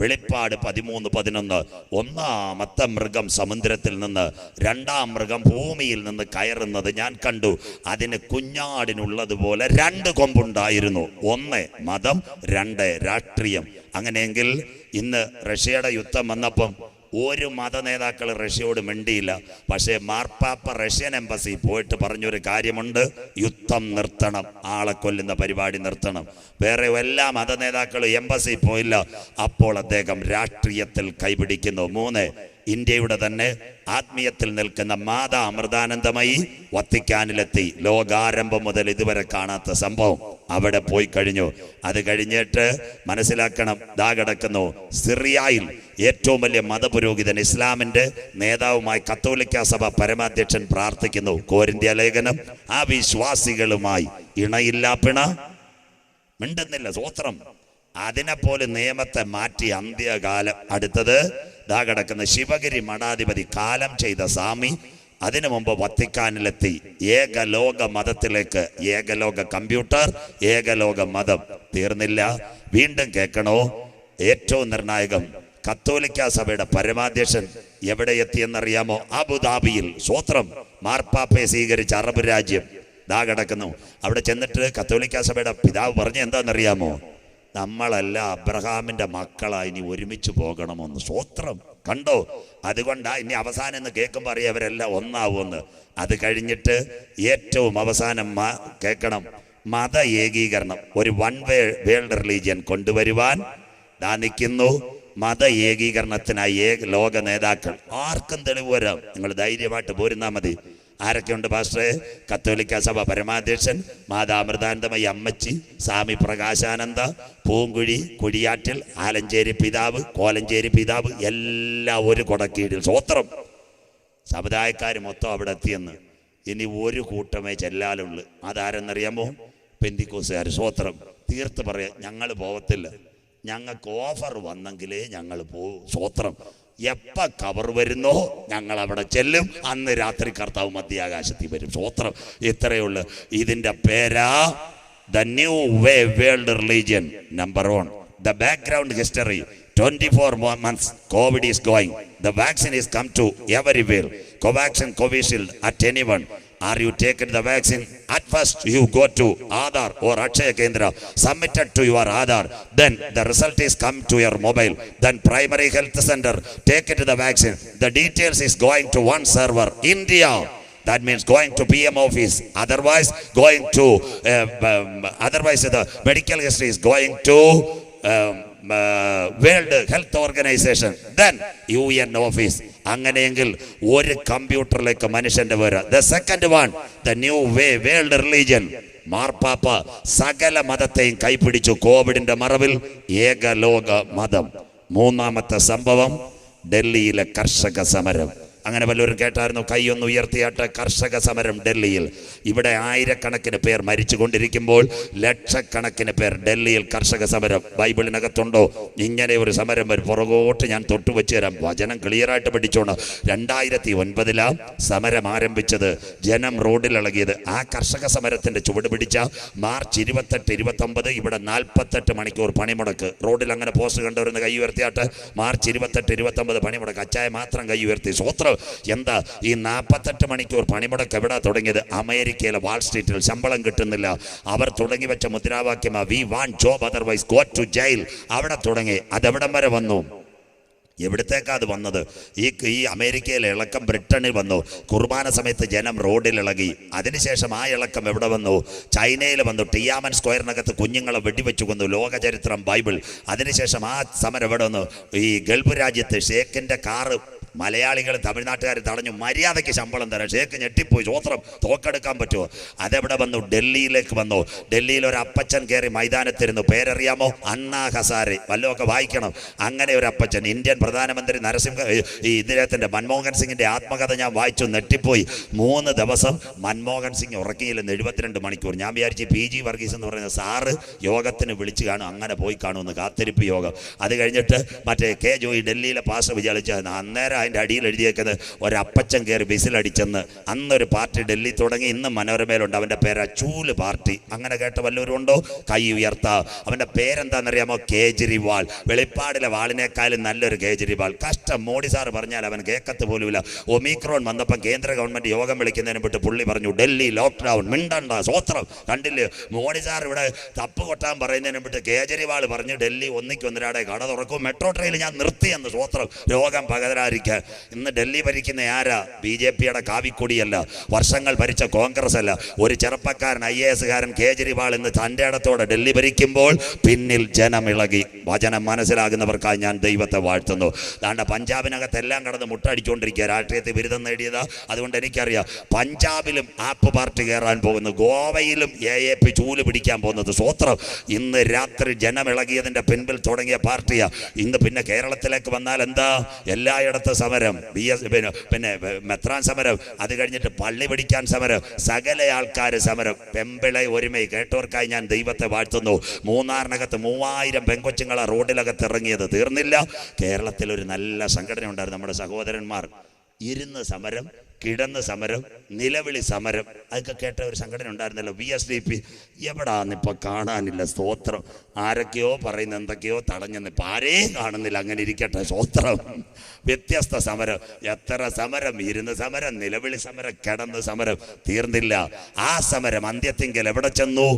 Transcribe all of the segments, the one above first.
വെളിപ്പാട് പതിമൂന്ന് പതിനൊന്ന്. ഒന്നാമത്തെ മൃഗം സമുദ്രത്തിൽ നിന്ന് രണ്ടാം മൃഗം ഭൂമിയിൽ നിന്ന് കയറുന്നത് ഞാൻ കണ്ടു. അതിന് കുഞ്ഞാടിനുള്ളതുപോലെ രണ്ട് കൊമ്പുണ്ടായിരുന്നു. ഒന്ന് മതം രണ്ട് രാഷ്ട്രീയം. അങ്ങനെയെങ്കിൽ ഇന്ന് റഷ്യയുടെ യുദ്ധം വന്നപ്പം ഒരു മത നേതാക്കൾ റഷ്യയോട് മിണ്ടിയില്ല. പക്ഷേ മാർപ്പാപ്പ റഷ്യൻ എംബസി പോയിട്ട് പറഞ്ഞൊരു കാര്യമുണ്ട്. യുദ്ധം നിർത്തണം. ആളെ കൊല്ലുന്ന പരിപാടി നിർത്തണം. വേറെ എല്ലാ മത നേതാക്കളും എംബസി പോയില്ല. അപ്പോൾ അദ്ദേഹം രാഷ്ട്രീയത്തിൽ കൈപിടിക്കുന്നു. മൂന്ന് ഇന്ത്യയുടെ തന്നെ ആത്മീയത്തിൽ നിൽക്കുന്ന മാതാ അമൃതാനന്ദമയി വത്തിക്കാനിലെത്തി. ലോകാരംഭം മുതൽ ഇതുവരെ കാണാത്ത സംഭവം അവിടെ പോയി കഴിഞ്ഞു. അത് കഴിഞ്ഞിട്ട് മനസ്സിലാക്കണം ദാ കിടക്കുന്നു. സിറിയയിൽ ഏറ്റവും വലിയ മതപുരോഹിതൻ ഇസ്ലാമിന്റെ നേതാവുമായി കത്തോലിക്ക സഭ പരമാധ്യക്ഷൻ പ്രാർത്ഥിക്കുന്നു. കോരിന്ത്യ ലേഖനം ആ വിശ്വാസികളുമായി ഇണയില്ലാ പിണ. മിണ്ടുന്നില്ല സ്വോത്രം അതിനെപ്പോലെ നിയമത്തെ മാറ്റി അന്ത്യകാലം. അടുത്തത് ദാ കിടക്കുന്ന ശിവഗിരി മഠാധിപതി കാലം ചെയ്ത സ്വാമി അതിനു മുമ്പ് വത്തിക്കാനിലെത്തി. ഏകലോക മതത്തിലേക്ക് ഏകലോക കമ്പ്യൂട്ടർ ഏകലോക മതം തീർന്നില്ല. വീണ്ടും കേൾക്കണോ? ഏറ്റവും നിർണായകം കത്തോലിക്ക സഭയുടെ പരമാധ്യക്ഷൻ എവിടെ എത്തിയെന്നറിയാമോ അബുദാബിയിൽ. സ്വോത്രം. മാർപ്പാപ്പയെ സ്വീകരിച്ച അറബ് രാജ്യം. ദാ കിടക്കുന്നു. അവിടെ ചെന്നിട്ട് കത്തോലിക്ക സഭയുടെ പിതാവ് പറഞ്ഞ എന്താണെന്നറിയാമോ? നമ്മളല്ല അബ്രഹാമിന്റെ മക്കളാ ഇനി ഒരുമിച്ച് പോകണമെന്ന്. സ്വോത്രം കണ്ടോ? അതുകൊണ്ടാ ഇനി അവസാനം എന്ന് കേൾക്കുമ്പോൾ അറിയാം അവരെല്ലാം ഒന്നാവുമെന്ന് അത് കഴിഞ്ഞിട്ട് ഏറ്റവും അവസാനം കേൾക്കണം. മത ഏകീകരണം. ഒരു വൺ വേ വേൾഡ് റിലീജിയൻ കൊണ്ടുവരുവാൻ ദാ നിൽക്കുന്നു. മത ഏകീകരണത്തിനായി ഏക ലോക നേതാക്കൾ. ആർക്കും തെളിവ് വരാം. നിങ്ങൾ ധൈര്യമായിട്ട് പോരുന്നാൽ മതി. ആരൊക്കെയുണ്ട് പാസ്റ്ററെ? കത്തോലിക്ക സഭ പരമാധ്യക്ഷൻ മാതാമൃതാനന്ദമയി അമ്മച്ചി സ്വാമി പ്രകാശാനന്ദ പൂങ്കുഴി കുഴിയാറ്റിൽ ആലഞ്ചേരി പിതാവ് കോലഞ്ചേരി പിതാവ് എല്ലാം ഒരു കൊടക്കീഴിൽ സ്വോത്രം സമുദായക്കാർ മൊത്തം അവിടെ എത്തിയെന്ന്. ഇനി ഒരു കൂട്ടമേ ചെല്ലാലുള്ളൂ. അതാരെന്നറിയാമോ? പെന്തിക്കോസുകാർ സ്വോത്രം തീർത്ത് പറയാം ഞങ്ങൾ പോകത്തില്ല ഞങ്ങൾക്ക് ഓഫർ വന്നെങ്കിലേ ഞങ്ങൾ പോവും. സ്വോത്രം എപ്പ കവർ വരുന്നോ ഞങ്ങൾ അവിടെ ചെല്ലും. അന്ന് രാത്രി കർത്താവ് മധ്യാകാശത്തിൽ വരും. സ്വത്രം ഇത്രയേ ഉള്ളൂ. ഇതിന്റെ പേരാ the new way world religion number one the background history twenty four months covid is going the vaccine is come to everywhere Covaxin Covishield at any one are you taken the vaccine at first you go to Aadhar or Akshaya Kendra submitted to your Aadhar then the result is come to your mobile then primary health center take it to the vaccine the details is going to one server India that means going to PM office. Otherwise, going to uh, um, otherwise the medical history is going to um, uh, World Health Organization. Then UN office. അങ്ങനെയെങ്കിൽ ഒരു കമ്പ്യൂട്ടറിലേക്ക് മനുഷ്യന്റെ പേര് the second one the new way world religion മാർപ്പാപ്പ സകല മതത്തെയും കൈപിടിച്ചു കോവിഡിന്റെ മറവിൽ ഏകലോക മതം. മൂന്നാമത്തെ സംഭവം ഡൽഹിയിലെ കർഷക സമരം. അങ്ങനെ വല്ലവരും കേട്ടായിരുന്നു കൈയൊന്ന് ഉയർത്തിയാട്ട് കർഷക സമരം ഡൽഹിയിൽ. ഇവിടെ ആയിരക്കണക്കിന് പേർ മരിച്ചുകൊണ്ടിരിക്കുമ്പോൾ ലക്ഷക്കണക്കിന് പേർ ഡൽഹിയിൽ കർഷക സമരം ബൈബിളിനകത്തുണ്ടോ? ഇങ്ങനെ ഒരു സമരം വരും പുറകോട്ട് ഞാൻ തൊട്ടു വെച്ച് തരാം. വചനം ക്ലിയറായിട്ട് പഠിച്ചോണം. രണ്ടായിരത്തി ഒൻപതിലാം സമരം ആരംഭിച്ചത്. ജനം റോഡിൽ ഇളകിയത്. ആ കർഷക സമരത്തിന്റെ ചുവട് പിടിച്ച മാർച്ച് ഇരുപത്തെട്ട് ഇരുപത്തൊമ്പത് ഇവിടെ നാൽപ്പത്തെട്ട് മണിക്കൂർ പണിമുടക്ക്. റോഡിൽ അങ്ങനെ പോസ്റ്റ് കണ്ടുവരുന്ന കൈ ഉയർത്തിയാട്ട്. മാർച്ച് ഇരുപത്തെട്ട് ഇരുപത്തൊമ്പത് പണിമുടക്ക്. അച്ചായ മാത്രം കൈ ഉയർത്തി. സ്വോത്രം. എന്താ ഈ നാൽപ്പത്തെട്ട് മണിക്കൂർ പണിമുടക്ക് എവിടെ തുടങ്ങിയത്? അമേരിക്കയിലെ വാൾ സ്ട്രീറ്റിൽ ശമ്പളം കിട്ടുന്നില്ല. അവർ തുടങ്ങി വെച്ച മുദ്രാവാക്യമാ we want job otherwise go to jail അവിടെ തുടങ്ങി. അതെവിടം വരെ വന്നു? എവിടത്തേക്കാ അത് വന്നത്? ഈ ഈ അമേരിക്കയിലെ ഇളക്കം ബ്രിട്ടനിൽ വന്നു. കുർബാന സമയത്ത് ജനം റോഡിൽ ഇളകി. അതിനുശേഷം ആ ഇളക്കം എവിടെ വന്നു? ചൈനയിൽ വന്നു. ടിയാമൻ സ്ക്വയറിനകത്ത് കുഞ്ഞുങ്ങളെ വെടിവെച്ചു കൊന്നു ലോകചരിത്രം ബൈബിൾ. അതിനുശേഷം ആ സമരം എവിടെ വന്നു? ഈ ഗൾഫ് രാജ്യത്ത് ഷേഖിന്റെ കാറ് മലയാളികൾ തമിഴ്നാട്ടുകാർ തടഞ്ഞു മര്യാദയ്ക്ക് ശമ്പളം തരാം. ഷേക്ക് ഞെട്ടിപ്പോയി. സ്വോത്രം തോക്കെടുക്കാൻ പറ്റുമോ? അതെവിടെ വന്നു? ഡൽഹിയിലേക്ക് വന്നു. ഡൽഹിയിൽ ഒരു അപ്പച്ചൻ കയറി മൈതാനത്തിരുന്നു. പേരറിയാമോ? അണ്ണാ ഹസാരെ. വല്ലതൊക്കെ വായിക്കണം. അങ്ങനെ ഒരു അപ്പച്ചൻ. ഇന്ത്യൻ പ്രധാനമന്ത്രി നരസിംഹ ഈ ഇദ്ദേഹത്തിന്റെ മൻമോഹൻ സിംഗിന്റെ ആത്മകഥ ഞാൻ വായിച്ചു. നെട്ടിപ്പോയി മൂന്ന് ദിവസം മൻമോഹൻ സിംഗ് ഉറക്കിയില്ലെന്ന് എഴുപത്തിരണ്ട് മണിക്കൂർ. ഞാൻ വിചാരിച്ച് പി ജി വർഗീസ് എന്ന് പറയുന്ന സാറ് യോഗത്തിന് വിളിച്ചു കാണും. അങ്ങനെ പോയി കാണുമെന്ന് കാത്തിരിപ്പ് യോഗം. അത് കഴിഞ്ഞിട്ട് മറ്റേ കെ ജോയി ഡൽഹിയിലെ പാസ് വിചാരിച്ച അന്നേരം അതിന്റെ അടിയിൽ എഴുതിയേക്കുന്നത് ഒരപ്പച്ചൻ കയറി ബിസിലടിച്ചെന്ന് അന്നൊരു പാർട്ടി ഡൽഹി തുടങ്ങി ഇന്ന് മനോരമയിലുണ്ട്. അവന്റെ പേരാ ചൂൽ പാർട്ടി. അങ്ങനെ കേട്ട വല്ലവരും ഉണ്ടോ? കൈ ഉയർത്താ. അവന്റെ പേരെന്താണെന്നറിയാമോ? കേജ്രിവാൾ. വെളിപ്പാടിലെ വാളിനേക്കാളും നല്ലൊരു കേജ്രിവാൾ. കഷ്ടം. മോഡി സാർ പറഞ്ഞാൽ അവൻ കേൾക്കത്ത് പോലുമില്ല. ഒമിക്രോൺ വന്നപ്പം കേന്ദ്ര ഗവൺമെന്റ് യോഗം വിളിക്കുന്നതിന് വിട്ട് പുള്ളി പറഞ്ഞു ഡൽഹി ലോക്ക്ഡൗൺ മിണ്ടണ്ട സ്വോത്രം. കണ്ടില്ലേ? മോഡി സാർ ഇവിടെ തപ്പ് കൊട്ടാൻ പറയുന്നതിന് വിട്ട് കേജ്രിവാൾ പറഞ്ഞു ഡൽഹി ഒന്നിക്കൊന്നിരാടെ കട തുറക്കും. മെട്രോ ട്രെയിൻ ഞാൻ നിർത്തിയെന്ന് സ്വോത്രം. രോഗം പകരാതിരിക്കാൻ. ഇന്ന് ഡൽഹി ഭരിക്കുന്ന ആരാ? ബി ജെ പിയുടെ കാവിക്കൊടിയല്ല. വർഷങ്ങൾ ഭരിച്ച കോൺഗ്രസ് അല്ല. ഒരു ചെറുപ്പക്കാരൻ ഐ എ എസുകാരൻ കേജ്രിവാൾ ഇന്ന് തന്റെ ഇടത്തോടെ ഡൽഹി ഭരിക്കുമ്പോൾ പിന്നിൽ ജനമിളകി. വചനം മനസ്സിലാകുന്നവർക്കായി ഞാൻ ദൈവത്തെ വാഴ്ത്തുന്നു. അതാണ്ട് പഞ്ചാബിനകത്ത് എല്ലാം കടന്ന് മുട്ടടിച്ചുകൊണ്ടിരിക്കുക രാഷ്ട്രീയത്തിൽ ബിരുദം നേടിയതാ. അതുകൊണ്ട് എനിക്കറിയാം പഞ്ചാബിലും ആപ്പ് പാർട്ടി കയറാൻ പോകുന്നു. ഗോവയിലും എ എ പി ചൂൽ പിടിക്കാൻ പോകുന്നത് സ്വോത്രം. ഇന്ന് രാത്രി ജനമിളകിയതിന്റെ പിൻപിൽ തുടങ്ങിയ പാർട്ടിയാണ് ഇന്ന് പിന്നെ കേരളത്തിലേക്ക് വന്നാൽ എന്താ? എല്ലായിടത്തും സമരം ബി എസ് പിന്നെ മെത്രാൻ സമരം അത് കഴിഞ്ഞിട്ട് പള്ളി പിടിക്കാൻ സമരം സകല ആൾക്കാർ സമരം. പെമ്പിളെ ഒരുമൈ കേട്ടവർക്കായി ഞാൻ ദൈവത്തെ വാഴ്ത്തുന്നു. മൂന്നാറിനകത്ത് മൂവായിരം പെങ്കൊച്ചുങ്ങളെ റോഡിലകത്ത് ഇറങ്ങിയത്. തീർന്നില്ല. കേരളത്തിൽ ഒരു നല്ല സംഘടന ഉണ്ടായിരുന്നു നമ്മുടെ സഹോദരന്മാർ. ഇരുന്ന് സമരം കിടന്ന് സമരം നിലവിളി സമരം അതൊക്കെ കേട്ട ഒരു സംഘടന ഉണ്ടായിരുന്നല്ലോ വി എസ് ഡി പി. എവിടാന്നിപ്പോൾ കാണാനില്ല സ്തോത്രം. ആരൊക്കെയോ പറയുന്ന എന്തൊക്കെയോ തടഞ്ഞെന്ന് ഇപ്പം ആരെയും കാണുന്നില്ല. അങ്ങനെ ഇരിക്കട്ടെ സ്തോത്രം. വ്യത്യസ്ത സമരം. എത്ര സമരം? ഇരുന്ന് സമരം നിലവിളി സമരം കിടന്ന് സമരം. തീർന്നില്ല. ആ സമരം അന്ത്യത്തിങ്കൽ എവിടെ ചെന്നു?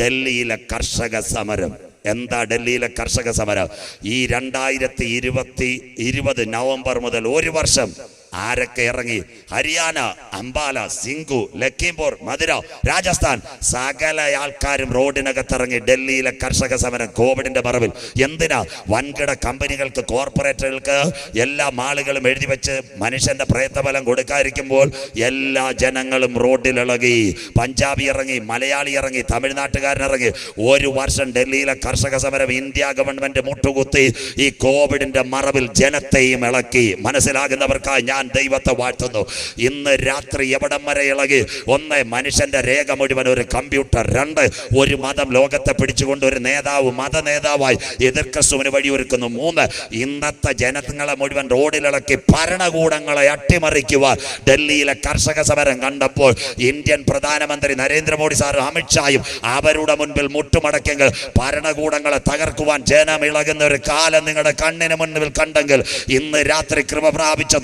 ഡൽഹിയിലെ കർഷക സമരം. എന്താ ഡൽഹിയിലെ കർഷക സമരം? ഈ രണ്ടായിരത്തി ഇരുപത്തി ഇരുപത് നവംബർ മുതൽ ഒരു വർഷം ആരൊക്കെ ഇറങ്ങി? ഹരിയാന അംബാല സിംഗു ലഖീംപൂർ മധുര രാജസ്ഥാൻ. സകല ആൾക്കാരും റോഡിനകത്ത് ഇറങ്ങി ഡൽഹിയിലെ കർഷക സമരം കോവിഡിന്റെ മറവിൽ. എന്തിനാ വൻകിട കമ്പനികൾക്ക് കോർപ്പറേറ്റുകൾക്ക് എല്ലാ മാളുകളും എഴുതി വെച്ച് മനുഷ്യന്റെ പ്രയത്നഫലം കൊടുക്കാതിരിക്കുമ്പോൾ എല്ലാ ജനങ്ങളും റോഡിൽ ഇളകി പഞ്ചാബി ഇറങ്ങി മലയാളി ഇറങ്ങി തമിഴ്നാട്ടുകാരൻ ഇറങ്ങി ഒരു വർഷം ഡൽഹിയിലെ കർഷക സമരം ഇന്ത്യ ഗവൺമെന്റ് മുട്ടുകുത്തി ഈ കോവിഡിന്റെ മറവിൽ ജനത്തെയും ഇളക്കി. മനസ്സിലാകുന്നവർക്കായി ഞാൻ ദൈവത്തെ വാഴ്ത്തുന്നു. ഇന്ന് രാത്രി എവിടം വരെ ഇളകി? ഒന്ന് മനുഷ്യന്റെ രേഖ മുഴുവൻ ഒരു കമ്പ്യൂട്ടർ രണ്ട് ഒരു മതം ലോകത്തെ പിടിച്ചുകൊണ്ട് ഒരു നേതാവ് മത നേതാവായി എതിർക്കസുവിന് വഴിയൊരുക്കുന്നു മൂന്ന് ഇന്നത്തെ ജനങ്ങളെ മുഴുവൻ റോഡിലിളക്കി ഭരണകൂടങ്ങളെ അട്ടിമറിക്കുവാൻ ഡൽഹിയിലെ കർഷക സമരം കണ്ടപ്പോൾ ഇന്ത്യൻ പ്രധാനമന്ത്രി നരേന്ദ്രമോദി സാർ അമിത്ഷായും അവരുടെ മുൻപിൽ മുട്ടുമടക്കെങ്കിൽ ഭരണകൂടങ്ങളെ തകർക്കുവാൻ ജനം ഇളകുന്ന ഒരു കാലം നിങ്ങളുടെ കണ്ണിന് മുൻപിൽ കണ്ടെങ്കിൽ ഇന്ന് രാത്രി കൃപ പ്രാപിച്ച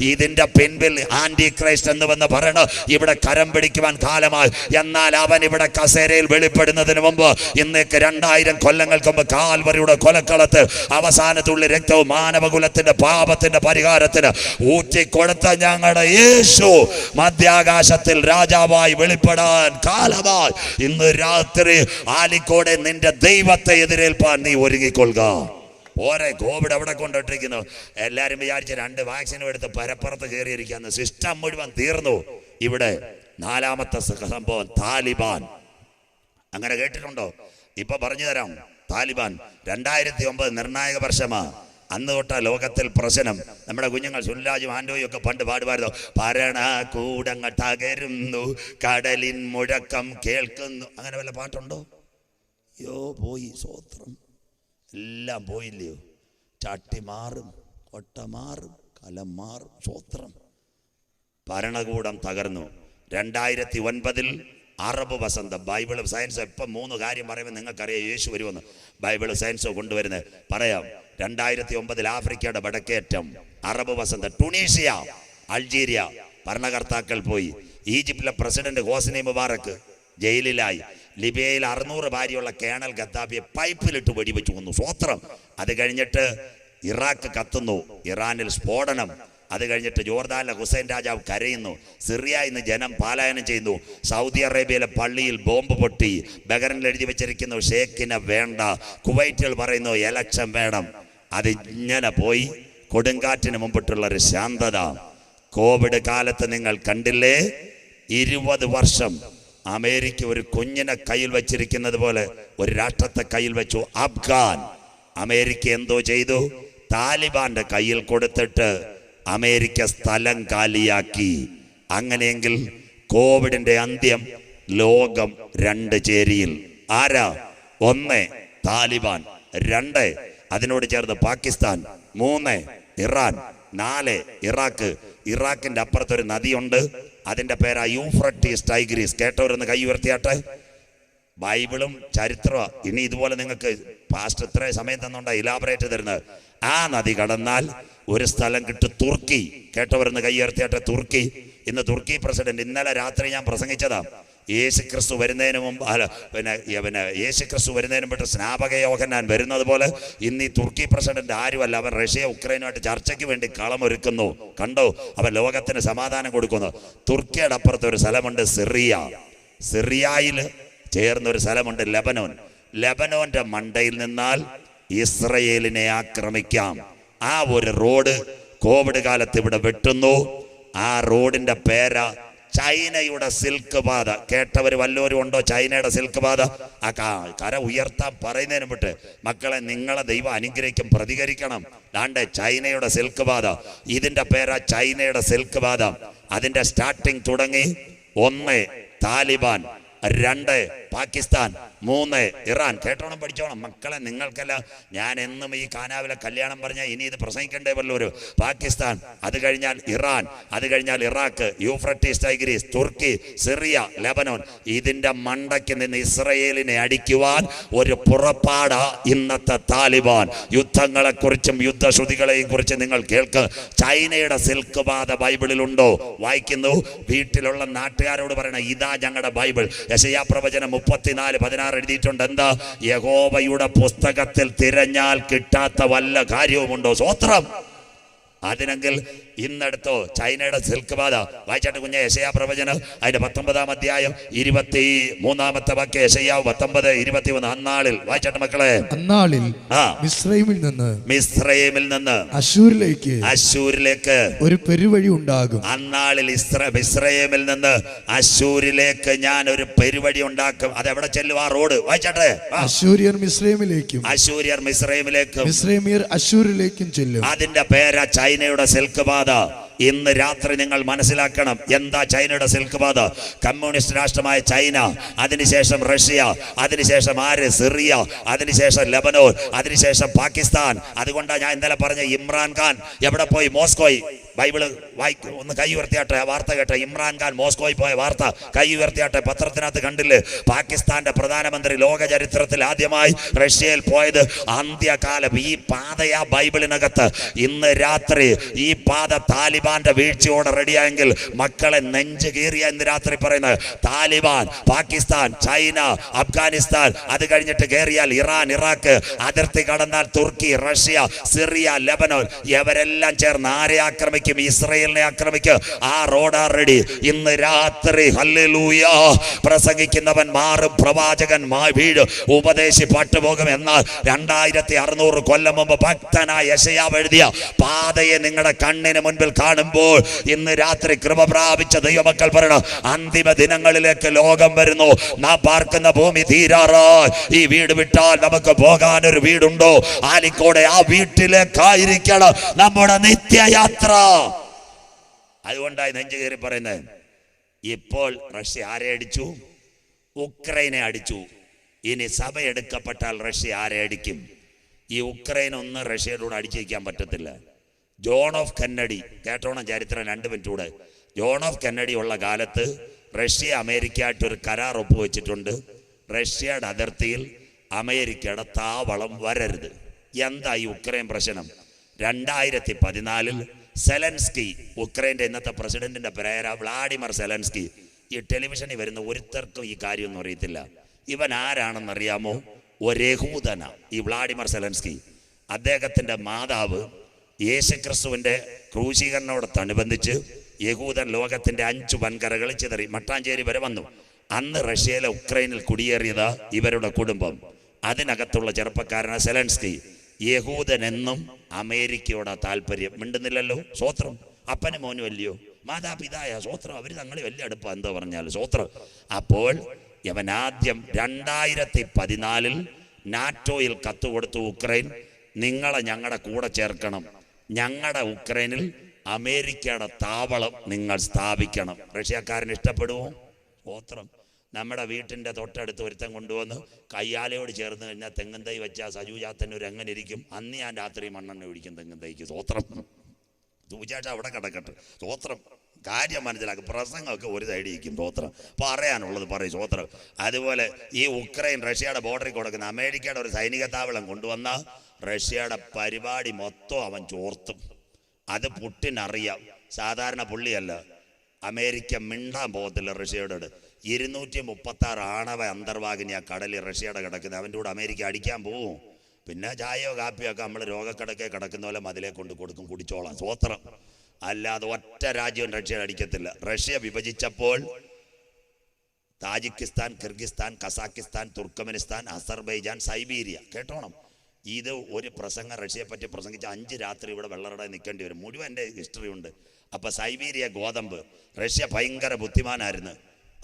ഇതിന്റെ പിൻപിൽ ആന്റി ക്രൈസ്റ്റ് എന്ന് വന്ന് പറയണ? ഇവിടെ കരം പിടിക്കുവാൻ കാലമായി. എന്നാൽ അവൻ ഇവിടെ കസേരയിൽ വെളിപ്പെടുന്നതിന് മുമ്പ് ഇന്നേക്ക് രണ്ടായിരം കൊല്ലങ്ങൾക്ക് മുമ്പ് കാൽവറിയുടെ കൊലക്കളത്ത് അവസാനത്തുള്ള രക്തവും മാനവകുലത്തിന്റെ പാപത്തിന്റെ പരിഹാരത്തിന് ഊറ്റിക്കൊടുത്ത ഞങ്ങളുടെ യേശു മധ്യാകാശത്തിൽ രാജാവായി വെളിപ്പെടാൻ കാലമായി. ഇന്ന് രാത്രി ആലിക്കോടെ നിന്റെ ദൈവത്തെ എതിരേൽപ്പാൻ നീ ഒരുങ്ങിക്കൊള്ളുക. ഓരേ കോവിഡ് അവിടെ കൊണ്ടിട്ടിരിക്കുന്നു എല്ലാവരും വിചാരിച്ച് രണ്ട് വാക്സിനും എടുത്ത് പരപ്പുറത്ത് കയറിയിരിക്കുന്നു സിസ്റ്റം മുഴുവൻ തീർന്നു. ഇവിടെ നാലാമത്തെ സംഭവം താലിബാൻ. അങ്ങനെ കേട്ടിട്ടുണ്ടോ? ഇപ്പൊ പറഞ്ഞു തരാം. താലിബാൻ രണ്ടായിരത്തി ഒമ്പത് നിർണായക വർഷമാ. അന്ന് തൊട്ട ലോകത്തിൽ പ്രശ്നം. നമ്മുടെ കുഞ്ഞുങ്ങൾ സുല്ലാജും ആൻഡോയും ഒക്കെ പണ്ട് പാടുമായിരുന്നു. ഭരണകൂടങ്ങൾ തകരുന്നു കടലിൻ മുഴക്കം കേൾക്കുന്നു. അങ്ങനെ വല്ല പാട്ടുണ്ടോ? യോ പോയി സ്വോത്രം. എല്ലാം പോയില്ലയോ ചാട്ടി മാറും കൊട്ട മാറും കലം മാറും സ്വോത്രം. ഭരണകൂടം തകർന്നു. രണ്ടായിരത്തി ഒൻപതിൽ അറബ് വസന്തം. ബൈബിളും സയൻസും ഇപ്പം മൂന്ന് കാര്യം പറയുമ്പോൾ നിങ്ങൾക്കറിയാം യേശു വരുമെന്ന്. ബൈബിൾ സയൻസോ കൊണ്ടുവരുന്നത്. പറയാം രണ്ടായിരത്തി ഒമ്പതിൽ ആഫ്രിക്കയുടെ വടക്കേറ്റം അറബ് വസന്തം ടുണീഷ്യ അൾജീരിയ ഭരണകർത്താക്കൾ പോയി. ഈജിപ്തിലെ പ്രസിഡന്റ് ഹോസ്നി മുബാറക്ക് ജയിലിലായി. ലിബിയയിൽ അറുന്നൂറ് ഭാര്യയുള്ള കേണൽ ഗദ്ദാഫിയെ പൈപ്പിലിട്ട് വെടിവെച്ചു കൊന്നു. സ്വോത്രം. അത് കഴിഞ്ഞിട്ട് ഇറാഖ് കത്തുന്നു. ഇറാനിൽ സ്ഫോടനം. അത് കഴിഞ്ഞിട്ട് ജോർദാനിലെ ഹുസൈൻ രാജാവ് കരയുന്നു. സിറിയ ഇന്ന് ജനം പാലായനം ചെയ്യുന്നു. സൗദി അറേബ്യയിലെ പള്ളിയിൽ ബോംബ് പൊട്ടി. ബഹറിനിൽ എഴുതി വെച്ചിരിക്കുന്നു ഷേഖിനെ വേണ്ട. കുവൈറ്റുകൾ പറയുന്നു എലക്ഷൻ വേണം. അത് ഇങ്ങനെ പോയി. കൊടുങ്കാറ്റിന് മുമ്പിട്ടുള്ള ഒരു ശാന്തത. കോവിഡ് കാലത്ത് നിങ്ങൾ കണ്ടില്ലേ? ഇരുപത് വർഷം അമേരിക്ക ഒരു കുഞ്ഞിനെ കയ്യിൽ വെച്ചിരിക്കുന്നത് പോലെ ഒരു രാഷ്ട്രത്തെ കയ്യിൽ വെച്ചു. അഫ്ഗാൻ. അമേരിക്ക എന്തോ ചെയ്തു? താലിബാന്റെ കയ്യിൽ കൊടുത്തിട്ട് അമേരിക്ക സ്ഥലം കാലിയാക്കി. അങ്ങനെയെങ്കിൽ കോവിഡിന്റെ അന്ത്യം ലോകം രണ്ട് ചേരിയിൽ. ആരാ? ഒന്ന് താലിബാൻ. രണ്ട് അതിനോട് ചേർന്ന് പാകിസ്ഥാൻ. മൂന്ന് ഇറാൻ. നാല് ഇറാഖ്. ഇറാഖിന്റെ അപ്പുറത്തൊരു നദിയുണ്ട്. അതിന്റെ പേരാ യൂഫ്രട്ടീസ് ടൈഗ്രീസ്. കേട്ടവരൊന്ന് കൈ ഉയർത്തിയാട്ടെ? ബൈബിളും ചരിത്രവും. ഇനി ഇതുപോലെ നിങ്ങൾക്ക് പാസ്റ്റ് ഇത്ര സമയം തന്നുകൊണ്ട് ഇലാബറേറ്റ് തരുന്നത്. ആ നദി കടന്നാൽ ഒരു സ്ഥലം കിട്ടും തുർക്കി. കേട്ടവരെന്ന് കൈയുയർത്തിയാട്ടെ തുർക്കി. ഇന്ന് തുർക്കി പ്രസിഡന്റ് ഇന്നലെ രാത്രി ഞാൻ പ്രസംഗിച്ചതാ. യേശു ക്രിസ്തു വരുന്നതിന് മുമ്പ് അല്ല പിന്നെ പിന്നെ യേശു ക്രിസ്തു വരുന്നതിന് മുമ്പ് സ്നാപക യോഹന്നാൻ വരുന്നത് പോലെ ഇന്ന് ഈ തുർക്കി പ്രസിഡന്റ് ആരുമല്ല അവൻ റഷ്യ ഉക്രൈനുമായിട്ട് ചർച്ചയ്ക്ക് വേണ്ടി കളമൊരുക്കുന്നു. കണ്ടോ? അവൻ ലോകത്തിന് സമാധാനം കൊടുക്കുന്നു. തുർക്കിയുടെ അപ്പുറത്ത് ഒരു സ്ഥലമുണ്ട് സിറിയ. സിറിയയിൽ ചേർന്ന ഒരു സ്ഥലമുണ്ട് ലെബനോൻ. ലെബനോന്റെ മണ്ടയിൽ നിന്നാൽ ഇസ്രയേലിനെ ആക്രമിക്കാം. ആ ഒരു റോഡ് കോവിഡ് കാലത്ത് ഇവിടെ വെട്ടുന്നു. ആ റോഡിന്റെ പേര ചൈനയുടെ സിൽക്ക് പാത കേട്ടവർ വല്ലവരും ഉണ്ടോ ചൈനയുടെ സിൽക്ക് പാത ആ കര ഉയർത്താൻ പറയുന്നതിന് വിട്ട് മക്കളെ നിങ്ങളെ ദൈവം അനുഗ്രഹിക്കും പ്രതികരിക്കണം. ദാണ്ട് ചൈനയുടെ സിൽക്ക് പാത ഇതിന്റെ പേരാ ചൈനയുടെ സിൽക്ക് പാത അതിന്റെ സ്റ്റാർട്ടിങ് തുടങ്ങി ഒന്ന് താലിബാൻ രണ്ട് പാകിസ്ഥാൻ മൂന്ന്. ഇറാൻ കേട്ടോണം പഠിച്ചോണം. മക്കളെ നിങ്ങൾക്കെല്ലാം ഞാൻ എന്നും ഈ കാനാവിലെ കല്യാണം പറഞ്ഞാൽ ഇനി ഇത് പ്രസംഗിക്കേണ്ടേ വല്ലൊരു പാകിസ്ഥാൻ. അത് കഴിഞ്ഞാൽ ഇറാൻ അത് കഴിഞ്ഞാൽ ഇറാഖ് യൂഫ്രട്ടീസ് ടൈഗ്രീസ് തുർക്കി സിറിയ ലെബനോൻ. ഇതിന്റെ മണ്ടയ്ക്ക് നിന്ന് ഇസ്രയേലിനെ അടിക്കുവാൻ ഒരു പുറപ്പാട ഇന്നത്തെ താലിബാൻ. യുദ്ധങ്ങളെക്കുറിച്ചും യുദ്ധശ്രുതികളെയും കുറിച്ച് നിങ്ങൾ കേൾക്ക്. ചൈനയുടെ സിൽക്ക് പാത ബൈബിളിലുണ്ടോ? വായിക്കുന്നു. വീട്ടിലുള്ള നാട്ടുകാരോട് പറയണം ഇതാ ഞങ്ങളുടെ ബൈബിൾ. യശയാ പ്രവചനം മുപ്പത്തിനാല് പതിനാറ് എഴുതിയിട്ടുണ്ട്. എന്താ? യഹോവയുടെ പുസ്തകത്തിൽ തിരഞ്ഞാൽ കിട്ടാത്ത വല്ല കാര്യവുമുണ്ടോ? സ്വത്രം അതിനെങ്കിൽ ഇന്നെടുത്തോ ചൈനയുടെ സിൽക്ക് പാത വായിച്ചാട്ട് കുഞ്ഞ യശയാ പ്രവചനം അതിന്റെ പത്തൊമ്പതാം അധ്യായം ഇരുപത്തി മൂന്നാമത്തെ വാക്യ യശയാവ് പത്തൊമ്പത് ഇരുപത്തി ഒന്ന് അന്നാളിൽ വായിച്ചാട്ട് മക്കളെ. അന്നാളിൽ ആ. മിസ്രൈമിൽ നിന്ന് മിശ്രൈമിൽ നിന്ന് അശൂരിലേക്ക് അശൂരിലേക്ക് ഒരു പെരുവഴി ഉണ്ടാകും. അന്നാളിൽ ഇസ്ര മിശ്രൈമിൽ നിന്ന് അശൂരിലേക്ക് ഞാൻ ഒരു പെരുവഴി ഉണ്ടാക്കും. അതെവിടെ ചെല്ലും? ആ റോഡ്. വായിച്ചാട്ടെ. അശൂര്യർ മിശ്രൈമിലേക്കും അശൂര്യർ മിശ്രൈമിലേക്കും മിശ്രൈമിയർ അശൂരിലേക്കും ചെല്ലും. അതിന്റെ പേരാ ചൈനയുടെ സിൽക്ക് പാത ഇന്ന് രാത്രി നിങ്ങൾ മനസ്സിലാക്കണം എന്താ ചൈനയുടെ സിൽക്ക് പാത കമ്മ്യൂണിസ്റ്റ് രാഷ്ട്രമായ ചൈന അതിനുശേഷം റഷ്യ അതിനുശേഷം ആര്? സിറിയ അതിനുശേഷം ലെബനോൻ അതിനുശേഷം പാകിസ്ഥാൻ. അതുകൊണ്ടാണ് ഞാൻ ഇന്നലെ പറഞ്ഞ ഇമ്രാൻഖാൻ. എവിടെ പോയി? മോസ്കോയി ബൈബിൾ വായിക്കും. ഒന്ന് കൈ ഉയർത്തിയാട്ടെ ആ വാർത്ത കേട്ടെ. ഇമ്രാൻഖാൻ മോസ്കോയിൽ പോയ വാർത്ത കൈ ഉയർത്തിയാട്ടെ പത്രത്തിനകത്ത് കണ്ടില്ലേ? പാകിസ്ഥാന്റെ പ്രധാനമന്ത്രി ലോക ചരിത്രത്തിൽ ആദ്യമായി റഷ്യയിൽ പോയത് അന്ത്യകാലം. ഈ പാതയാ ബൈബിളിനകത്ത്. ഇന്ന് രാത്രി ഈ പാത താലിബാന്റെ വീഴ്ചയോടെ റെഡിയായെങ്കിൽ മക്കളെ നെഞ്ച് കീറിയ ഇന്ന് രാത്രി പറയുന്നത്. താലിബാൻ പാകിസ്ഥാൻ ചൈന അഫ്ഗാനിസ്ഥാൻ അത് കഴിഞ്ഞിട്ട് കയറിയാൽ ഇറാൻ ഇറാഖ് അതിർത്തി കടന്നാൽ തുർക്കി റഷ്യ സിറിയ ലെബനോൻ ഇവരെല്ലാം ചേർന്ന് ആരെ ആക്രമിക്കും? ഇസ്രയേലിനെ ആക്രമിക്കും. ആ റോഡാ റെഡി. ഇന്ന് രാത്രി ഹല്ലേലൂയ. പ്രസംഗിക്കുന്നവൻ മാറും പ്രവാചകൻ വീഴും. ഉപദേശി പട്ടുപോകും എന്നാൽ രണ്ടായിരത്തി അറുന്നൂറ് കൊല്ലം മുമ്പ് ഭക്തനായ യശയാവ് എഴുതിയ പാതയെ നിങ്ങളുടെ കണ്ണിന് മുൻപിൽ കാണുമ്പോൾ ഇന്ന് രാത്രി കൃപ പ്രാപിച്ച ദൈവമക്കൾ പറയണം അന്തിമ ദിനങ്ങളിലേക്ക് ലോകം വരുന്നു. നാം പാർക്കുന്ന ഭൂമി തീരാറായി ഈ വീട് വിട്ടാൽ നമുക്ക് പോകാൻ ഒരു വീടുണ്ടോ? ആലിക്കോടെ ആ വീട്ടിലേക്കായിരിക്കണം നമ്മുടെ നിത്യയാത്ര. അതുകൊണ്ടായി നെഞ്ചു കയറി പറയുന്നത്. ഇപ്പോൾ റഷ്യ ആരെ അടിച്ചു? ഉക്രൈനെ അടിച്ചു. ഇനി സഭ എടുക്കപ്പെട്ടാൽ റഷ്യ ആരെ അടിക്കും? ഈ ഉക്രൈൻ ഒന്ന് റഷ്യയിലൂടെ അടിച്ചിരിക്കാൻ പറ്റത്തില്ല. ജോൺ ഓഫ് കന്നഡി കേട്ടോണം ചരിത്രം രണ്ട് മിനിറ്റ് കൂടെ. ജോൺ ഓഫ് കന്നഡി ഉള്ള കാലത്ത് റഷ്യ അമേരിക്കയായിട്ട് ഒരു കരാർ ഒപ്പുവെച്ചിട്ടുണ്ട്. റഷ്യയുടെ അതിർത്തിയിൽ അമേരിക്കയുടെ താവളം വരരുത്. എന്താ ഈ ഉക്രൈൻ പ്രശ്നം? രണ്ടായിരത്തി പതിനാലിൽ സെലൻസ്കി ഉക്രൈന്റെ ഇന്നത്തെ പ്രസിഡന്റിന്റെ പേര വ്ളാഡിമർ സെലൻസ്കി ഈ ടെലിവിഷനിൽ വരുന്ന ഒരുത്തർക്കും ഈ കാര്യമൊന്നും അറിയത്തില്ല. ഇവൻ ആരാണെന്ന് അറിയാമോ ഒരേഹൂതന ഈ വ്ളാഡിമർ സെലൻസ്കി. അദ്ദേഹത്തിന്റെ മാതാവ് യേശുക്രിസ്തുവിന്റെ ക്രൂശീകരണത്തോടനുബന്ധിച്ച് യഹൂദൻ ലോകത്തിന്റെ അഞ്ചു വൻകരകളിൽ ചിതറി മട്ടാഞ്ചേരി വരെ വന്നു. അന്ന് റഷ്യയിലെ ഉക്രൈനിൽ കുടിയേറിയത് ഇവരുടെ കുടുംബം. അതിനകത്തുള്ള ചെറുപ്പക്കാരനാണ് സെലൻസ്കി. യഹൂദൻ എന്നും അമേരിക്കയോടാ താല്പര്യം. മിണ്ടുന്നില്ലല്ലോ? സ്വോത്രം. അപ്പനും മോനും അല്ലയോ? മാതാപിതായ സ്വോത്രം. അവർ തങ്ങൾ വലിയ അടുപ്പം. എന്താ പറഞ്ഞാൽ സ്വോത്രം. അപ്പോൾ ഇവൻ ആദ്യം രണ്ടായിരത്തി പതിനാലിൽ നാറ്റോയിൽ കത്ത് കൊടുത്തു ഉക്രൈൻ. നിങ്ങളെ ഞങ്ങളുടെ കൂടെ ചേർക്കണം. ഞങ്ങളുടെ ഉക്രൈനിൽ അമേരിക്കയുടെ താവളം നിങ്ങൾ സ്ഥാപിക്കണം. റഷ്യക്കാരൻ ഇഷ്ടപ്പെടുമോ സ്വോത്രം. നമ്മുടെ വീട്ടിന്റെ തൊട്ടടുത്ത് ഒരുത്തൻ കൊണ്ടുവന്ന്. കയ്യാലയോട് ചേർന്ന് കഴിഞ്ഞാൽ തെങ്ങൻ തൈ വെച്ചാൽ സജു ചാത്തന്നൂർ എങ്ങനെ ഇരിക്കും? അന്ന് ഞാൻ രാത്രി മണ്ണെണ്ണ ഒഴിക്കും തെങ്ങൻ തൈക്ക് സ്വോത്രം സൂചാട്ട അവിടെ കിടക്കട്ടെ. സ്തോത്രം കാര്യം മനസ്സിലാക്കും. പ്രസംഗമൊക്കെ ഒരു സൈഡിൽ ഇരിക്കും സ്തോത്രം പറയാനുള്ളത് പറയും സ്തോത്രം അതുപോലെ ഈ ഉക്രൈൻ റഷ്യയുടെ ബോർഡറിൽ കൊടുക്കുന്ന അമേരിക്കയുടെ ഒരു സൈനിക താവളം കൊണ്ടുവന്ന റഷ്യയുടെ പരിപാടി മൊത്തം അവൻ ചോർത്തും. അത് പുട്ടിനറിയാം. സാധാരണ പുള്ളിയല്ല. അമേരിക്ക മിണ്ടാൻ പോകത്തില്ല റഷ്യയോട് ഇരുന്നൂറ്റി മുപ്പത്തി ആറ് ആണവ അന്തർവാഹിനി ആ കടലിൽ റഷ്യയുടെ കിടക്കുന്നത്. അവന്റെ കൂടെ അമേരിക്ക അടിക്കാൻ പോവും. പിന്നെ ചായയോ കാപ്പിയോ ഒക്കെ നമ്മൾ രോഗക്കിടക്കെ കിടക്കുന്ന പോലെ മതിലേ കൊണ്ട് കൊടുക്കും കുടിച്ചോളാം. സ്വോത്രം അല്ലാതെ ഒറ്റ രാജ്യവും റഷ്യ അടിക്കത്തില്ല. Russia വിഭജിച്ചപ്പോൾ Tajikistan Kyrgyzstan Kazakhstan Turkmenistan Azerbaijan Siberia. കേട്ടോണം. ഇത് ഒരു പ്രസംഗം റഷ്യയെ പറ്റി പ്രസംഗിച്ച അഞ്ച് രാത്രി ഇവിടെ വെള്ളറടെ നിൽക്കേണ്ടി വരും. മുഴുവൻ എന്റെ ഹിസ്റ്ററി ഉണ്ട്. അപ്പൊ സൈബീരിയ ഗോതമ്പ് റഷ്യ ഭയങ്കര ബുദ്ധിമാനായിരുന്നു.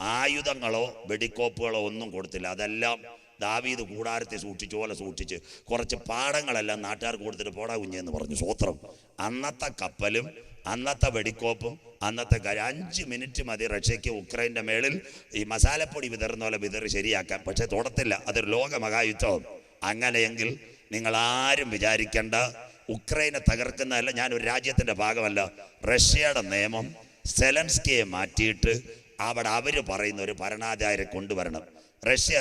ആയുധങ്ങളോ വെടിക്കോപ്പുകളോ ഒന്നും കൊടുത്തില്ല. അതെല്ലാം ദാവീത് കൂടാരത്തെ സൂക്ഷിച്ചു പോലെ സൂക്ഷിച്ച് കുറച്ച് പാടങ്ങളെല്ലാം നാട്ടുകാർക്ക് കൊടുത്തിട്ട് പോടാ കുഞ്ഞെന്ന് പറഞ്ഞു. സൂത്രം. അന്നത്തെ കപ്പലും അന്നത്തെ വെടിക്കോപ്പും അന്നത്തെ അഞ്ച് മിനിറ്റ് മതി റഷ്യക്ക് ഉക്രൈന്റെ മേളിൽ ഈ മസാലപ്പൊടി വിതറുന്ന പോലെ വിതറി ശരിയാക്കാം പക്ഷേ തൊടത്തില്ല. അതൊരു ലോക മഹായുദ്ധം അങ്ങനെയെങ്കിൽ നിങ്ങൾ ആരും വിചാരിക്കേണ്ട. ഉക്രൈനെ തകർക്കുന്നതല്ല ഞാൻ ഒരു രാജ്യത്തിന്റെ ഭാഗമല്ല. റഷ്യയുടെ നിയമം സെലൻസ്കിയെ മാറ്റിയിട്ട് അവിടെ അവർ പറയുന്ന ഒരു ഭരണാചാര്യ കൊണ്ടുവരണം. റഷ്യ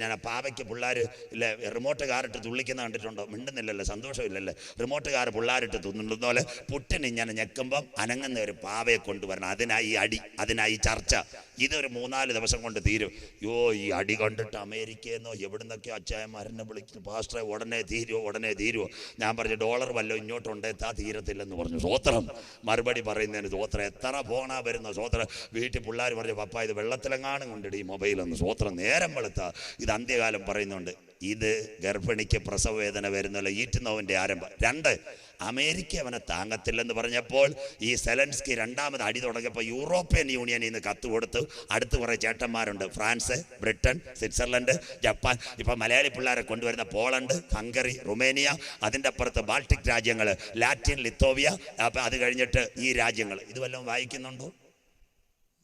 ഞാൻ പാവയ്ക്ക് പിള്ളേർ ഇല്ല റിമോട്ട് കാറിട്ട് തുള്ളിക്കുന്ന കണ്ടിട്ടുണ്ടോ? മിണ്ടുന്നില്ലല്ലോ സന്തോഷമില്ലല്ലോ. റിമോട്ട് കാർ പിള്ളേരിട്ട് തുന്നുന്നത് പോലെ പുട്ടിന് ഇങ്ങനെ ഞെക്കുമ്പം അനങ്ങുന്ന ഒരു പാവയെ കൊണ്ടുവരണം. അതിനായി അടി അതിനായി ചർച്ച. ഇതൊരു മൂന്നാൽ ദിവസം കൊണ്ട് തീരും. യോ ഈ അടി കണ്ടിട്ട് അമേരിക്കയെന്നോ എവിടുന്നൊക്കെ അച്ചായന്മാരെന്നെ വിളിക്കുന്നു പാസ്റ്ററെ ഉടനെ തീരുമോ ഉടനെ തീരുമോ ഞാൻ പറഞ്ഞു ഡോളർ വല്ലോ ഇങ്ങോട്ടുണ്ട് എത്താ തീരത്തില്ലെന്ന് പറഞ്ഞു. സ്വോത്രം മറുപടി പറയുന്നതിന് സ്വോത്രം എത്ര ഫോണാ വരുന്ന? സ്വോത്രം വീട്ടിൽ പിള്ളേർ പറഞ്ഞു പപ്പ ഇത് വെള്ളത്തിലെങ്ങാനും കൊണ്ടിടി ഈ മൊബൈലൊന്ന് സ്വോത്രം നേരം വെളുത്ത. ഇത് അന്ത്യകാലം പറയുന്നുണ്ട്. ഇത് ഗർഭിണിക്ക് പ്രസവ വേദന വരുന്നല്ലോ ഈറ്റുന്നവന്റെ ആരംഭം. രണ്ട് അമേരിക്ക അവനെ താങ്ങത്തില്ലെന്ന് പറഞ്ഞപ്പോൾ ഈ സെലൻസ്കി രണ്ടാമത് അടി തുടങ്ങിയപ്പോൾ യൂറോപ്യൻ യൂണിയനിൽ നിന്ന് കത്ത് കൊടുത്തു. അടുത്ത് കുറേ ചേട്ടന്മാരുണ്ട്. France Britain Switzerland Japan. ഇപ്പം മലയാളി പിള്ളേരെ കൊണ്ടുവരുന്ന പോളണ്ട് ഹംഗറി റുമേനിയ അതിന്റെ അപ്പുറത്ത് ബാൾട്ടിക് രാജ്യങ്ങൾ ലാറ്റിൻ ലിത്തോവിയ. അപ്പം അത് കഴിഞ്ഞിട്ട് ഈ രാജ്യങ്ങൾ. ഇത് വല്ലതും വായിക്കുന്നുണ്ടോ?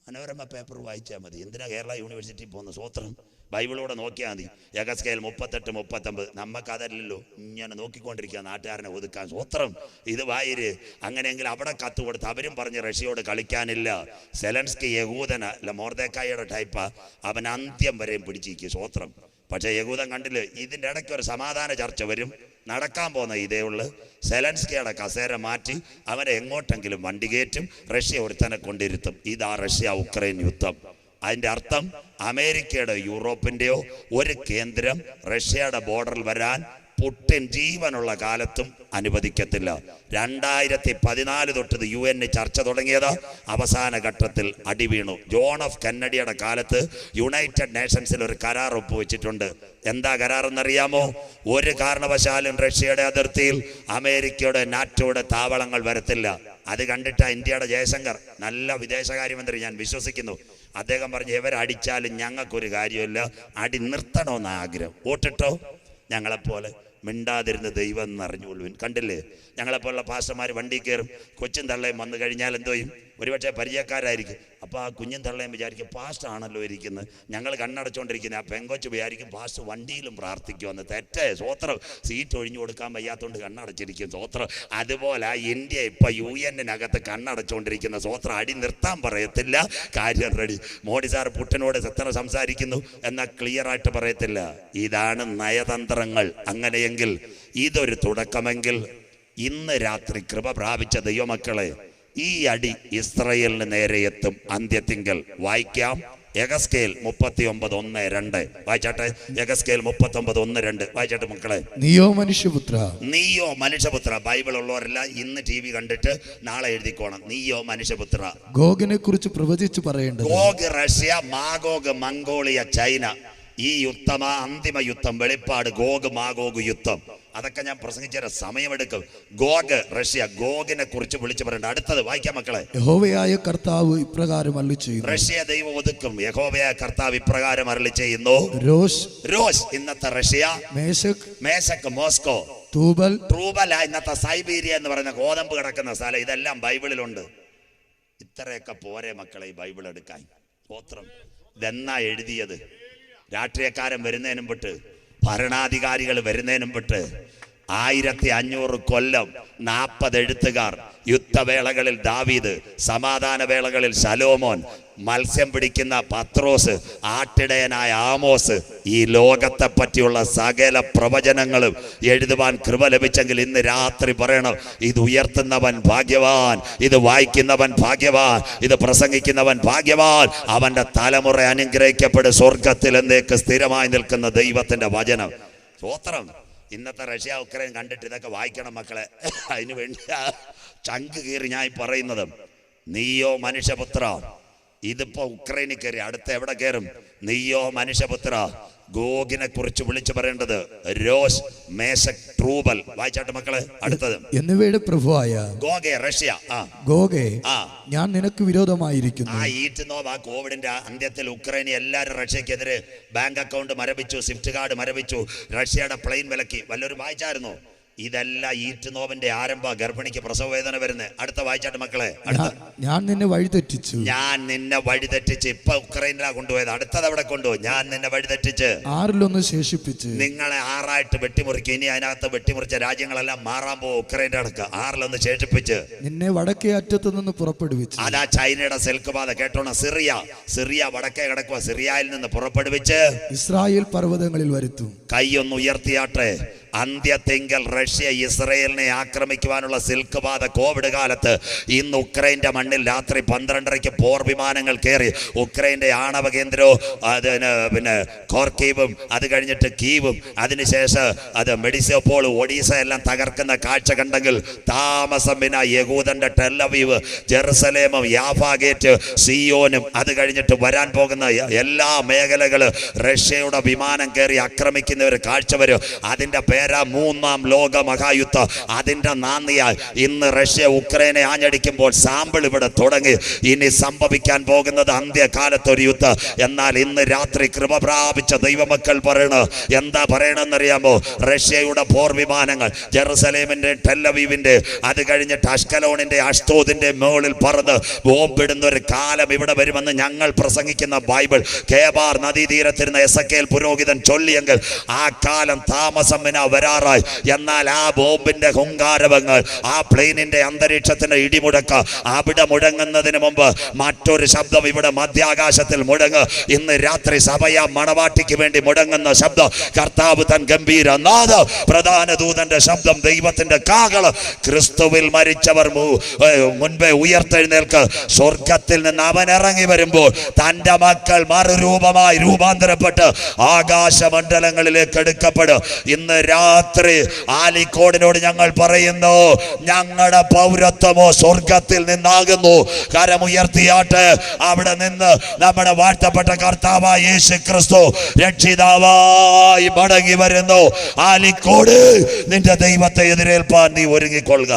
മനോരമ പേപ്പർ വായിച്ചാൽ മതി. എന്തിനാ കേരള യൂണിവേഴ്സിറ്റി പോകുന്ന സ്വോത്രം. ബൈബിളൂടെ നോക്കിയാൽ മതി. യഗസ്കേൽ മുപ്പത്തെട്ട് മുപ്പത്തൊമ്പത്. നമുക്ക് അതല്ലല്ലോ ഇങ്ങനെ നോക്കിക്കൊണ്ടിരിക്കുക നാട്ടുകാരനെ ഒതുക്കാൻ. സ്വത്രം ഇത് വായിര്. അങ്ങനെയെങ്കിൽ അവിടെ കത്ത് കൊടുത്ത് അവരും പറഞ്ഞ് റഷ്യയോട് കളിക്കാനില്ല. സെലൻസ്കി യഹൂദന അല്ല മോർദേക്കായുടെ ടൈപ്പാ അവൻ അന്ത്യം വരെയും പിടിച്ചിരിക്കും. സ്വോത്രം പക്ഷേ യഹൂദൻ കണ്ടില്ല? ഇതിന്റെ ഇടയ്ക്ക് ഒരു സമാധാന ചർച്ച വരും. നടക്കാൻ പോകുന്ന ഇതേ ഉള്ളു. സെലൻസ്കിയുടെ കസേര മാറ്റി അവരെ എങ്ങോട്ടെങ്കിലും വണ്ടി കയറ്റും. റഷ്യ ഒരുത്തനെ കൊണ്ടിരുത്തും. ഇതാ റഷ്യ ഉക്രൈൻ യുദ്ധം. അതിന്റെ അർത്ഥം അമേരിക്കയുടെ യൂറോപ്പിന്റെയോ ഒരു കേന്ദ്രം റഷ്യയുടെ ബോർഡറിൽ വരാൻ പുട്ടിൻ ജീവനുള്ള കാലത്തും അനുവദിക്കത്തില്ല. രണ്ടായിരത്തി പതിനാല് തൊട്ട് യു എൻ ചർച്ച തുടങ്ങിയത് അവസാന ഘട്ടത്തിൽ അടിവീണു ജോൺ ഓഫ് കന്നഡിയുടെ കാലത്ത് യുണൈറ്റഡ് നേഷൻസിൽ ഒരു കരാർ ഒപ്പുവെച്ചിട്ടുണ്ട്. എന്താ കരാർ എന്നറിയാമോ ഒരു കാരണവശാലും റഷ്യയുടെ അതിർത്തിയിൽ അമേരിക്കയുടെ നാറ്റോയുടെ താവളങ്ങൾ വരത്തില്ല. അത് കണ്ടിട്ട് ഇന്ത്യയുടെ ജയശങ്കർ നല്ല വിദേശകാര്യമന്ത്രി ഞാൻ വിശ്വസിക്കുന്നു. അദ്ദേഹം പറഞ്ഞു ഇവരടിച്ചാലും ഞങ്ങൾക്കൊരു കാര്യമില്ല. അടി നിർത്തണമെന്ന് ആഗ്രഹം. വോട്ടിട്ടോ? ഞങ്ങളെപ്പോലെ മിണ്ടാതിരുന്ന ദൈവം എന്നറിഞ്ഞുകൊള്ളുവിൻ കണ്ടില്ലേ? ഞങ്ങളെപ്പോലുള്ള പാസ്റ്റർമാർ വണ്ടി കയറും കൊച്ചും തള്ളയും വന്നു കഴിഞ്ഞാൽ എന്തോ ചെയ്യും? ഒരുപക്ഷെ പരിചയക്കാരായിരിക്കും. അപ്പോൾ ആ കുഞ്ഞൻ തള്ളയും വിചാരിക്കും പാസ്റ്റ് ആണല്ലോ ഇരിക്കുന്നത് ഞങ്ങൾ കണ്ണടച്ചുകൊണ്ടിരിക്കുന്നത് ആ പെങ്കൊച്ച് വിചാരിക്കും പാസ്റ്റ് വണ്ടിയിലും പ്രാർത്ഥിക്കുമെന്ന് തെറ്റേ സ്വോത്രം. സീറ്റ് ഒഴിഞ്ഞു കൊടുക്കാൻ വയ്യാത്തതുകൊണ്ട് കണ്ണടച്ചിരിക്കും സ്വോത്രം. അതുപോലെ ഇന്ത്യ ഇപ്പം യു എന്നിനകത്ത് കണ്ണടച്ചുകൊണ്ടിരിക്കുന്ന സ്വോത്രം. അടി നിർത്താൻ പറയത്തില്ല. കാര്യം റെഡി. മോഡി സാർ പുട്ടനോട് എത്ര സംസാരിക്കുന്നു എന്നാൽ ക്ലിയർ ആയിട്ട് പറയത്തില്ല. ഇതാണ് നയതന്ത്രങ്ങൾ. അങ്ങനെയെങ്കിൽ ഇതൊരു തുടക്കമെങ്കിൽ ഇന്ന് രാത്രി കൃപ പ്രാപിച്ച ദൈവമക്കളെ ഈ അടി ഇസ്രയേലിന് നേരെ എത്തും. അന്ത്യത്തിങ്കൽ വായിക്കാം. യഗസ്കേൽ മുപ്പത്തി ഒമ്പത് ഒന്ന് രണ്ട്. വായിച്ചാട്ടെ. യഗസ്കേൽ മുപ്പത്തി ഒമ്പത് ഒന്ന് രണ്ട്. വായിച്ചാട്ടെ മക്കളെ. നീയോ മനുഷ്യപുത്ര? നീയോ മനുഷ്യപുത്ര. ബൈബിൾ ഉള്ളവരല്ല ഇന്ന് ടി വി കണ്ടിട്ട് നാളെ എഴുതിക്കോണം. നീയോ മനുഷ്യപുത്ര. ഗോഗിനെ കുറിച്ച് പ്രവചിച്ചു പറയേണ്ടത് Gog Russia Magog Mongolia China. ഈ യുദ്ധം ആ അന്തിമ യുദ്ധം. വെളിപ്പാട് ഗോഗ് മാഗോഗ് യുദ്ധം. അതൊക്കെ ഞാൻ പ്രസംഗിച്ച സമയമെടുക്കും. ഗോഗ് റഷ്യ ഗോഗിനെ കുറിച്ച് വിളിച്ചു പറയണ്ട. അടുത്തത് വായിക്കാം മക്കളെ. യഹോവയായ കർത്താവ് ഇപ്രകാരം അരളി ചെയ്യുന്നു. റഷ്യ ദൈവം ഒതുക്കും. യഹോവയായ കർത്താവ് ഇപ്രകാരം അരളി ചെയ്യുന്നു. റോസ് റോസ് ഇന്നത്തെ Russia. Meshech Meshech Moscow. Tubal. ട്രൂബല ഇന്നത്തെ സൈബീരിയ എന്ന് പറയുന്ന ഗോതമ്പ് കിടക്കുന്ന സ്ഥലം. ഇതെല്ലാം ബൈബിളിലുണ്ട്. ഇത്രയൊക്കെ പോരെ മക്കളെ ഈ ബൈബിൾ എടുക്കാൻ. ഗോത്രം. ഇതെന്നാ എഴുതിയത്? രാഷ്ട്രീയക്കാരൻ വരുന്നതിനും വിട്ട് ഭരണാധികാരികൾ വരുന്നതിനും വിട്ട് ആയിരത്തി അഞ്ഞൂറ് കൊല്ലം നാൽപ്പത് എഴുത്തുകാർ യുദ്ധവേളകളിൽ ദാവീദ് സമാധാന വേളകളിൽ ശലോമോൻ മത്സ്യം പിടിക്കുന്ന പത്രോസ് ആട്ടിടയനായ ആമോസ് ഈ ലോകത്തെ പറ്റിയുള്ള സകല പ്രവചനങ്ങളും എഴുതുവാൻ കൃപ ലഭിച്ചെങ്കിൽ ഇന്ന് രാത്രി പറയണം ഇത് ഉയർത്തുന്നവൻ ഭാഗ്യവാൻ ഇത് വായിക്കുന്നവൻ ഭാഗ്യവാൻ ഇത് പ്രസംഗിക്കുന്നവൻ ഭാഗ്യവാൻ അവന്റെ തലമുറ അനുഗ്രഹിക്കപ്പെടും സ്വർഗത്തിൽ എന്തേക്ക് സ്ഥിരമായി നിൽക്കുന്ന ദൈവത്തിന്റെ വചനം. സ്വോത്രം ഇന്നത്തെ റഷ്യ ഉക്രൈൻ കണ്ടിട്ട് ഇതൊക്കെ വായിക്കണം മക്കളെ. അതിനു വേണ്ടി ചങ്ക് കീറി ഞാൻ പറയുന്നത്. നീയോ മനുഷ്യപുത്ര ഇതിപ്പോ ഉക്രൈനിൽ കയറി അടുത്ത എവിടെ കയറും? നീയോ മനുഷ്യപുത്ര ഗോഗിനെ കുറിച്ച് വിളിച്ചു പറയേണ്ടത് രോസ് മേസക് ട്രൂബൽ. വായിച്ചാട്ട് മക്കളെ അടുത്തത്. എന്നിവയുടെ പ്രഭുവായ ഗോഗെ റഷ്യ. ആ. ഗോഗെ ആ. ഞാൻ നിനക്ക് വിരോധമായിരിക്കുന്നു. ആ ഈറ്റ് നോവ് ആ കോവിഡിന്റെ അന്ത്യത്തിൽ ഉക്രൈനി എല്ലാവരും റഷ്യക്കെതിരെ ബാങ്ക് അക്കൗണ്ട് മരവിച്ചു സ്വിഫ്റ്റ് കാർഡ് മരവിച്ചു റഷ്യയുടെ പ്ലെയിൻ വിലക്കി. വല്ലൊരു വായിച്ചായിരുന്നു? ഇതെല്ലാം ഈറ്റ് നോവിന്റെ ആരംഭ ഗർഭിണിക്ക് പ്രസവവേദന വരുന്നത്. അടുത്ത വായിച്ചാട്ട് മക്കളെ ഞാൻ നിന്നെ വഴിതെറ്റിച്ചു. ഞാൻ നിന്നെ വഴിതെറ്റിച്ച് ഇപ്പൊ ഉക്രൈനിലാ കൊണ്ടുപോയത്. അടുത്തത് അവിടെ കൊണ്ടുപോയി. ഞാൻ നിന്നെ വഴിതെറ്റിച്ച് ആറിലൊന്ന് ശേഷിപ്പിച്ച്. നിങ്ങളെ ആറായിട്ട് വെട്ടിമുറിക്കും. ഇനി അതിനകത്ത് വെട്ടിമുറിച്ച രാജ്യങ്ങളെല്ലാം മാറാൻ പോകും ഉക്രൈന്റെ അടക്ക്. ആറിലൊന്ന് ശേഷിപ്പിച്ച്. നിന്നെ വടക്കേ അറ്റത്ത് നിന്ന് പുറപ്പെടുവിച്ചു. അതാ ചൈനയുടെ സെൽക്ക് പാത. കേട്ടോണം? സിറിയ. സിറിയ വടക്കേ കിടക്കുക സിറിയയിൽ നിന്ന് പുറപ്പെടുവിച്ച് ഇസ്രായേൽ പർവതങ്ങളിൽ വരുത്തും. ഒന്ന് ഉയർത്തിയാട്ടെ. അന്ത്യത്തെങ്കൽ റഷ്യ ഇസ്രയേലിനെ ആക്രമിക്കുവാനുള്ള സിൽക്ക് പാത കോവിഡ് കാലത്ത് ഇന്ന് ഉക്രൈന്റെ മണ്ണിൽ രാത്രി പന്ത്രണ്ടരയ്ക്ക് പോർ വിമാനങ്ങൾ കയറി ഉക്രൈന്റെ ആണവ കേന്ദ്രവും അതിന് പിന്നെ കോർക്കീവും അത് കഴിഞ്ഞിട്ട് കീവും അതിനുശേഷം അത് മെഡിസോപ്പോൾ ഒഡീസ എല്ലാം തകർക്കുന്ന കാഴ്ച കണ്ടെങ്കിൽ താമസം പിന്നെ യഹൂദന്റെ ടെല്ലവീവ് ജെറുസലേമും യാഫ ഗേറ്റ് സിയോനും അത് കഴിഞ്ഞിട്ട് വരാൻ പോകുന്ന എല്ലാ മേഖലകളും റഷ്യയുടെ വിമാനം കയറി ആക്രമിക്കുന്ന ഒരു കാഴ്ച വരും. അതിന്റെ മൂന്നാം ലോക മഹായുദ്ധം അതിന്റെ നാന്ദിയാൽ ഇന്ന് റഷ്യ ഉക്രൈനെ ആഞ്ഞടിക്കുമ്പോൾ സാമ്പിൾ ഇവിടെ തുടങ്ങി. ഇനി സംഭവിക്കാൻ പോകുന്നത് അന്ത്യകാലത്തൊരു യുദ്ധം. എന്നാൽ ഇന്ന് രാത്രി കൃപ പ്രാപിച്ച ദൈവമക്കൾ പറയണ എന്താ പറയണമെന്നറിയാമോ റഷ്യയുടെ പോർ വിമാനങ്ങൾ ജെറുസലേമിന്റെ ടെല്ലവീവിന്റെ അത് കഴിഞ്ഞിട്ട് അഷ്കലോണിന്റെ അഷ്ടോദിന്റെ മുകളിൽ പറന്ന് ബോംബിടുന്ന ഒരു കാലം ഇവിടെ വരുമെന്ന് ഞങ്ങൾ പ്രസംഗിക്കുന്ന ബൈബിൾ. കേബാർ നദീതീരത്തിരുന്ന എസ് പുരോഹിതൻ ചൊല്ലിയെങ്കിൽ ആ കാലം താമസം വരാറായി. എന്നാൽ ആ ബോംബിന്റെ ഹുങ്കാരവങ്ങൾ ആ പ്ലെയിനിന്റെ അന്തരീക്ഷത്തിന്റെ ഇടിമുടക്ക അവിടെ മുടങ്ങുന്നതിന് മുമ്പ് മറ്റൊരു ശബ്ദം ഇവിടെ മധ്യാകാശത്തിൽ മുടങ്ങ് ഇന്ന് രാത്രി സഭയ മണവാട്ടിക്ക് വേണ്ടി മുടങ്ങുന്ന ശബ്ദം കർത്താവ് തൻ ഗംഭീര നാഥ പ്രധാന ദൂതന്റെ ശബ്ദം ദൈവത്തിന്റെ കാകൾ ക്രിസ്തുവിൽ മരിച്ചവർ മുൻപേ ഉയർത്തെഴുന്നേൽക്ക്. സ്വർഗത്തിൽ നിന്ന് അവൻ ഇറങ്ങി വരുമ്പോൾ തന്റെ മക്കൾ മറുരൂപമായി രൂപാന്തരപ്പെട്ട് ആകാശമണ്ഡലങ്ങളിലേക്ക് എടുക്കപ്പെടും. ഇന്ന് രാത്രി ആലിക്കോടിനോട് ഞങ്ങൾ പറയുന്നു ഞങ്ങളുടെ പൗരത്വമോ സ്വർഗത്തിൽ നിന്നാകുന്നു. കരമുയർത്തിയാട്ട് അവിടെ നിന്ന് നമ്മുടെ വാഴ്ത്തപ്പെട്ട കർത്താവായ യേശു ക്രിസ്തു രക്ഷിതാവായി മടങ്ങി വരുന്നു. ആലിക്കോട് നിന്റെ ദൈവത്തെ എതിരേൽപ്പാൻ നീ ഒരുങ്ങിക്കൊള്ളുക.